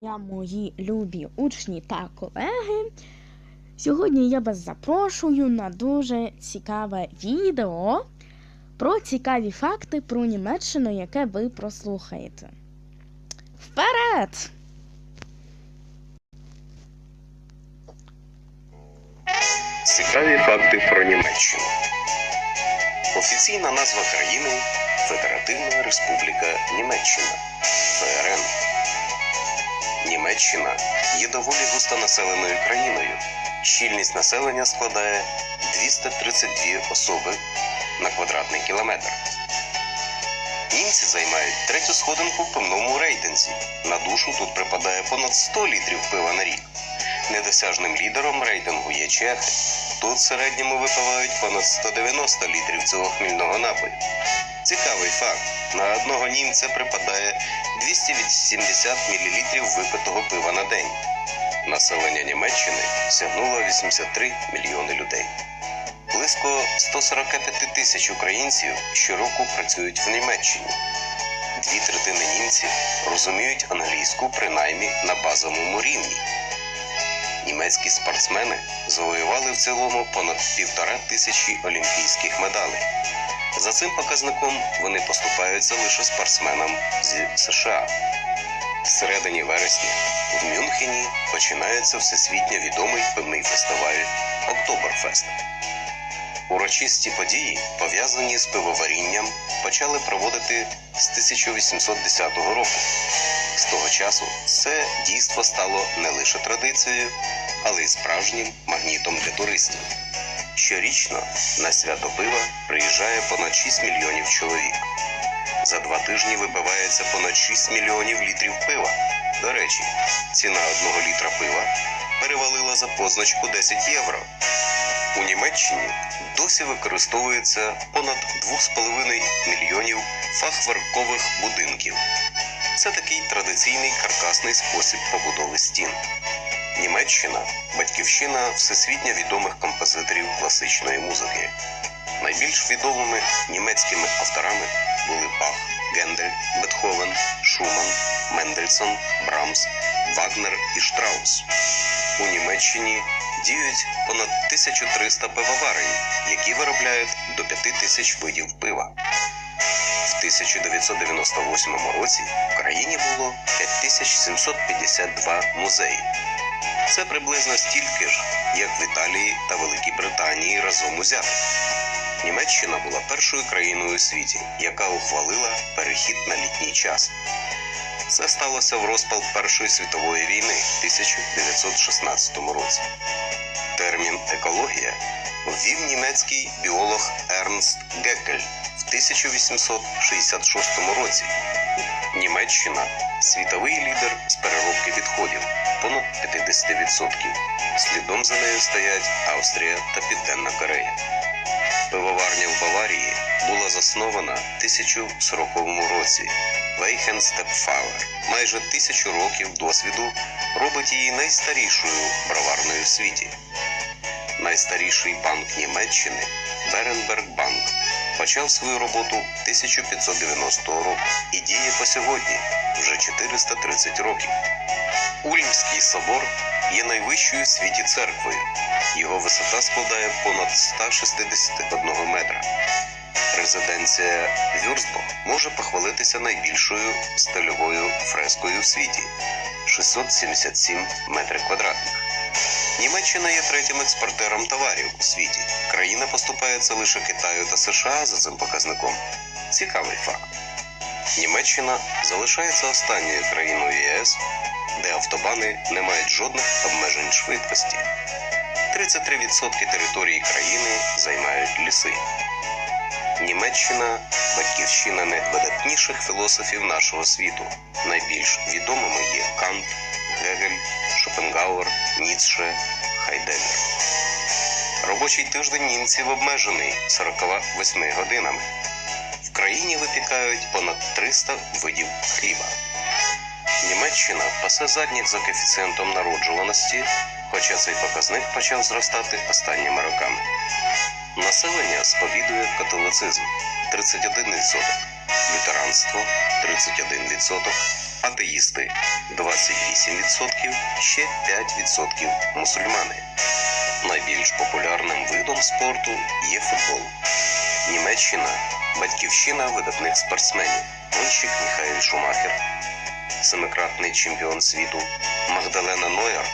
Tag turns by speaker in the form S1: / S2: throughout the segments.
S1: Я мої любі учні та колеги. Сьогодні я вас запрошую на дуже цікаве відео про цікаві факти про Німеччину, яке ви прослухаєте. Вперед!
S2: Цікаві факти про Німеччину. Офіційна назва країни Федеративна Республіка Німеччина ФРН. Німеччина є доволі густонаселеною країною. Щільність населення складає 232 особи на квадратний кілометр. Німці займають третю сходинку в пивному рейтинзі. На душу тут припадає понад 100 літрів пива на рік. Недосяжним лідером рейтингу є чехи. Тут в середньому випивають понад 190 літрів цього хмільного напою. Цікавий факт: на одного німця припадає 280 мл випитого пива на день. Населення Німеччини сягнуло 83 мільйони людей. Близько 145 тисяч українців щороку працюють в Німеччині. Дві третини німців розуміють англійську принаймні на базовому рівні. Німецькі спортсмени завоювали в цілому понад півтора тисячі олімпійських медалей. За цим показником вони поступаються лише спортсменам зі США. В середині вересня в Мюнхені починається всесвітньо відомий пивний фестиваль Октоберфест. Урочисті події, пов'язані з пивоварінням, почали проводити з 1810 року. Того часу це дійство стало не лише традицією, але й справжнім магнітом для туристів. Щорічно на свято пива приїжджає понад 6 мільйонів чоловік. За два тижні випивається понад 6 мільйонів літрів пива. До речі, ціна одного літра пива перевалила за позначку 10 євро. У Німеччині досі використовується понад 2,5 мільйонів фахверкових будинків. Це такий традиційний каркасний спосіб побудови стін. Німеччина батьківщина всесвітньо відомих композиторів класичної музики. Найбільш відомими німецькими авторами були Бах, Гендель, Бетховен, Шуман, Мендельсон, Брамс, Вагнер і Штраус. У Німеччині діють понад 1300 пивоварень, які виробляють до 5000 видів пива. В 1998 році в країні було 5752 музеї. Це приблизно стільки ж, як в Італії та Великій Британії разом узяти. Німеччина була першою країною у світі, яка ухвалила перехід на літній час. Це сталося в розпал Першої світової війни в 1916 році. Термін екологія ввів німецький біолог Ернст Геккель в 1866 році. Німеччина світовий лідер з переробки відходів понад 50%. Слідом за нею стоять Австрія та Південна Корея. Пивоварня в Баварії була заснована в 1040 році. Вейхенстепфауер майже тисячу років досвіду робить її найстарішою броварною в світі. Найстаріший банк Німеччини Беренбергбанк почав свою роботу 1590 року і діє по сьогодні вже 430 років. Ульмський собор є найвищою в світі церквою. Його висота складає понад 161 метра. Резиденція Вюрсбо може похвалитися найбільшою стильовою фрескою в світі 677 метрів квадратних. Німеччина є третім експортером товарів у світі. Країна поступається лише Китаю та США за цим показником. Цікавий факт. Німеччина залишається останньою країною ЄС, де автобани не мають жодних обмежень швидкості. 33% території країни займають ліси. Німеччина батьківщина найвидатніших філософів нашого світу. Найбільш відомими є Кант, Гегель, Шопенгауер, Ніцше, Хайдеггер. Робочий тиждень німців обмежений 48 годинами. В країні випікають понад 300 видів хліба. Німеччина пасе задніх за коефіцієнтом народжуваності, хоча цей показник почав зростати останніми роками. Населення сповідує католицизм 31%, лютеранство 31%, атеїсти 28%, ще 5% мусульмани. Найбільш популярним видом спорту є футбол. Німеччина батьківщина видатних спортсменів. Гонщик Міхаель Шумахер, семикратний чемпіон світу Магдалена Нойер,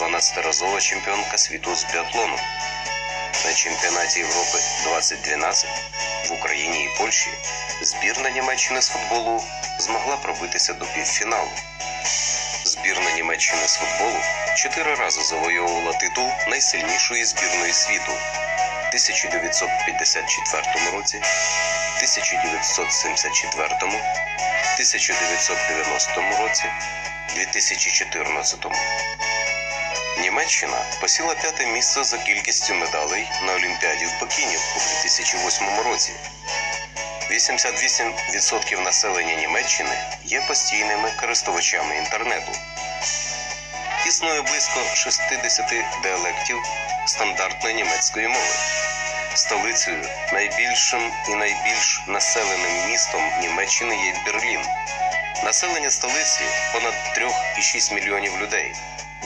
S2: 12-разова чемпіонка світу з біатлону. На чемпіонаті Європи 2012 в Україні і Польщі збірна Німеччини з футболу змогла пробитися до півфіналу. Збірна Німеччини з футболу чотири рази завойовувала титул найсильнішої збірної світу в 1954 році, 1974, 1990 році, 2014. Німеччина посіла п'яте місце за кількістю медалей на Олімпіаді в Пекіні у 2008 році. 88% населення Німеччини є постійними користувачами інтернету. Існує близько 60 діалектів стандартної німецької мови. Столицею, найбільшим і найбільш населеним містом Німеччини є Берлін. Населення столиці понад 3,6 мільйонів людей.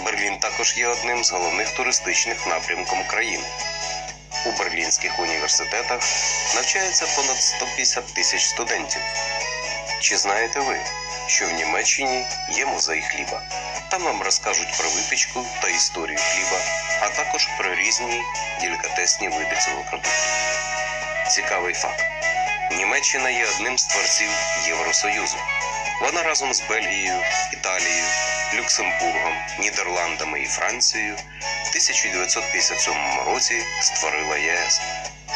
S2: Берлін також є одним з головних туристичних напрямків країни. У берлінських університетах навчається понад 150 тисяч студентів. Чи знаєте ви, що в Німеччині є музей хліба? Там вам розкажуть про випічку та історію хліба, а також про різні делікатесні види цього продукту. Цікавий факт: Німеччина є одним з творців Євросоюзу. Вона разом з Бельгією, Італією, Люксембургом, Нідерландами і Францією в 1957 році створила ЄС.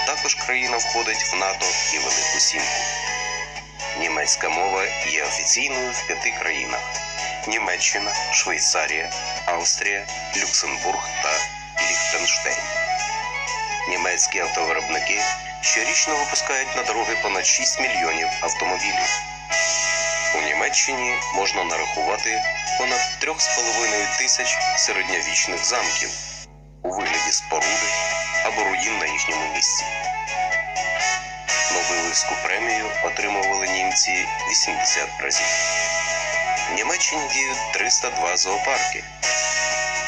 S2: Також країна входить в НАТО і Велику Сімку. Німецька мова є офіційною в п'яти країнах: Німеччина, Швейцарія, Австрія, Люксембург та Ліхтенштейн. Німецькі автовиробники щорічно випускають на дороги понад 6 мільйонів автомобілів. У Німеччині можна нарахувати понад 3,5 тисяч середньовічних замків у вигляді споруди або руїн на їхньому місці. Нобелівську премію отримували німці 80 разів. В Німеччині діють 302 зоопарки.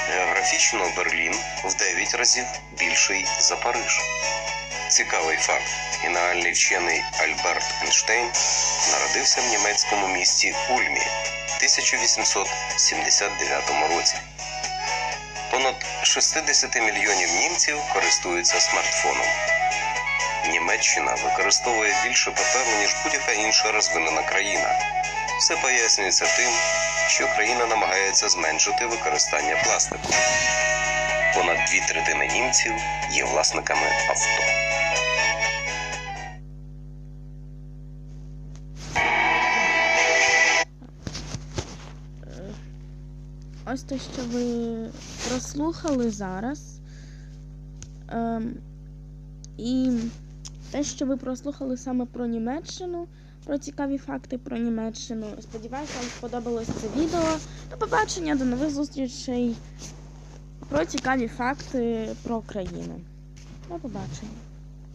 S2: Географічно Берлін в 9 разів більший за Париж. Цікавий факт: геніальний вчений Альберт Ейнштейн народився в німецькому місті Ульмі в 1879 році. Понад 60 мільйонів німців користуються смартфоном. Німеччина використовує більше паперу, ніж будь-яка інша розвинена країна. Все пояснюється тим, що країна намагається зменшити використання пластику. Понад дві третини німців є власниками авто.
S1: Ось те, що ви прослухали зараз. Ем, і те, що ви прослухали саме про Німеччину, про цікаві факти про Німеччину. Сподіваюся, вам сподобалось це відео. До побачення, до нових зустрічей про цікаві факти про країну. До побачення.